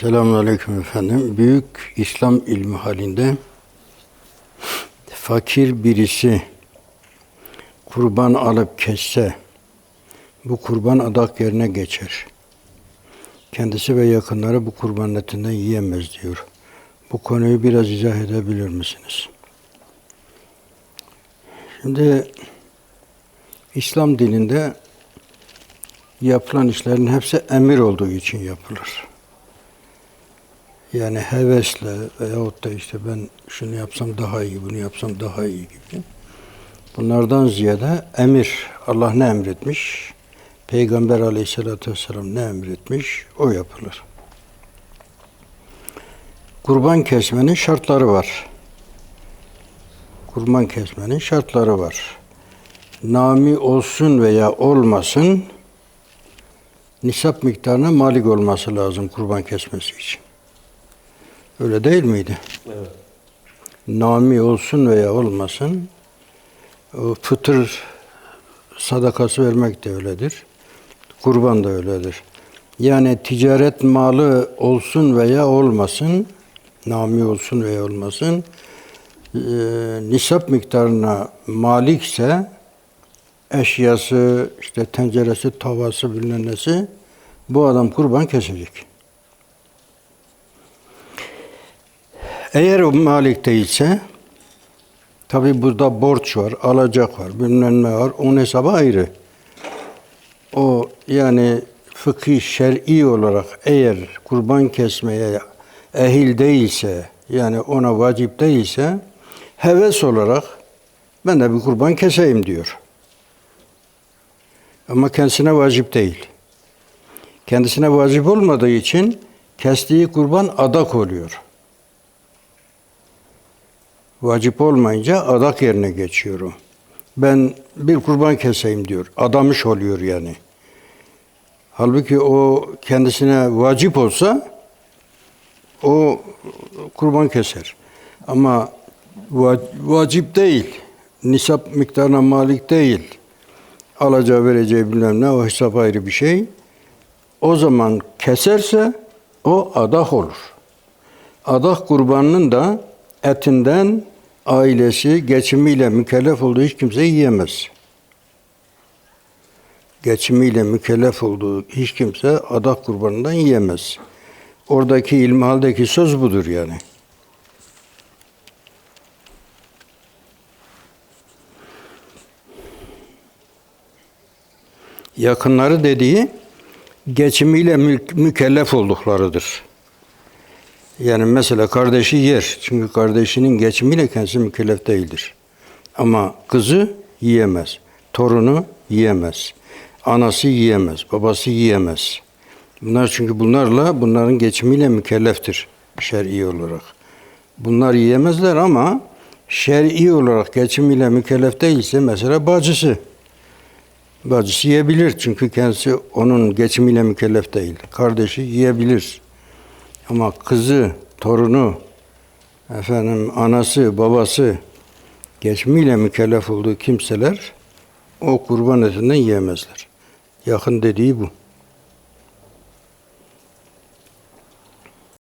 Selamünaleyküm efendim. Büyük İslam ilmi halinde fakir birisi kurban alıp kesse bu kurban adak yerine geçer. Kendisi ve yakınları bu kurban etinden yiyemez diyor. Bu konuyu biraz izah edebilir misiniz? Şimdi İslam dilinde yapılan işlerin hepsi emir olduğu için yapılır. Yani hevesle veyahut da işte ben şunu yapsam daha iyi, bunu yapsam daha iyi gibi. Bunlardan ziyade emir. Allah ne emretmiş? Peygamber aleyhissalatü vesselam ne emretmiş? O yapılır. Kurban kesmenin şartları var. Kurban kesmenin şartları var. Nami olsun veya olmasın nisap miktarına malik olması lazım kurban kesmesi için. Öyle değil miydi? Evet. Nami olsun veya olmasın o fıtır sadakası vermek de öyledir. Kurban da öyledir. Yani ticaret malı olsun veya olmasın, nami olsun veya olmasın, e, nisap miktarına malikse eşyası, işte tenceresi, tavası bilmem nesi bu adam kurban kesecek. Eğer o malik değilse tabi burada borç var, alacak var, bilmem ne var. Onun hesabı ayrı. O yani fıkhi şer'i olarak eğer kurban kesmeye ehil değilse yani ona vacip değilse heves olarak ben de bir kurban keseyim diyor. Ama kendisine vacip değil. Kendisine vacip olmadığı için kestiği kurban adak oluyor. Vacip olmayınca adak yerine geçiyorum. Ben bir kurban keseyim diyor. Adamış oluyor yani. Halbuki o kendisine vacip olsa o kurban keser. Ama va- vacip değil. Nisap miktarına malik değil. Alacağı vereceği bilmem ne o hesap ayrı bir şey. O zaman keserse o adak olur. Adak kurbanının da etinden ailesi geçimiyle mükellef olduğu hiç kimse yiyemez. Geçimiyle mükellef olduğu hiç kimse adak kurbanından yiyemez. Oradaki ilmihaldeki söz budur yani. Yakınları dediği geçimiyle mükellef olduklarıdır. Yani mesela kardeşi yer. Çünkü kardeşinin geçimiyle kendisi mükellef değildir. Ama kızı yiyemez. Torunu yiyemez. Anası yiyemez. Babası yiyemez. Bunlar çünkü bunlarla bunların geçimiyle mükelleftir şer'i olarak. Bunlar yiyemezler ama şer'i olarak geçimiyle mükellef değilse mesela bacısı. Bacısı yiyebilir çünkü kendisi onun geçimiyle mükellef değil. Kardeşi yiyebilir. Ama kızı, torunu, efendim anası, babası geçimiyle mükellef olduğu kimseler o kurban etinden yiyemezler. Yakın dediği bu.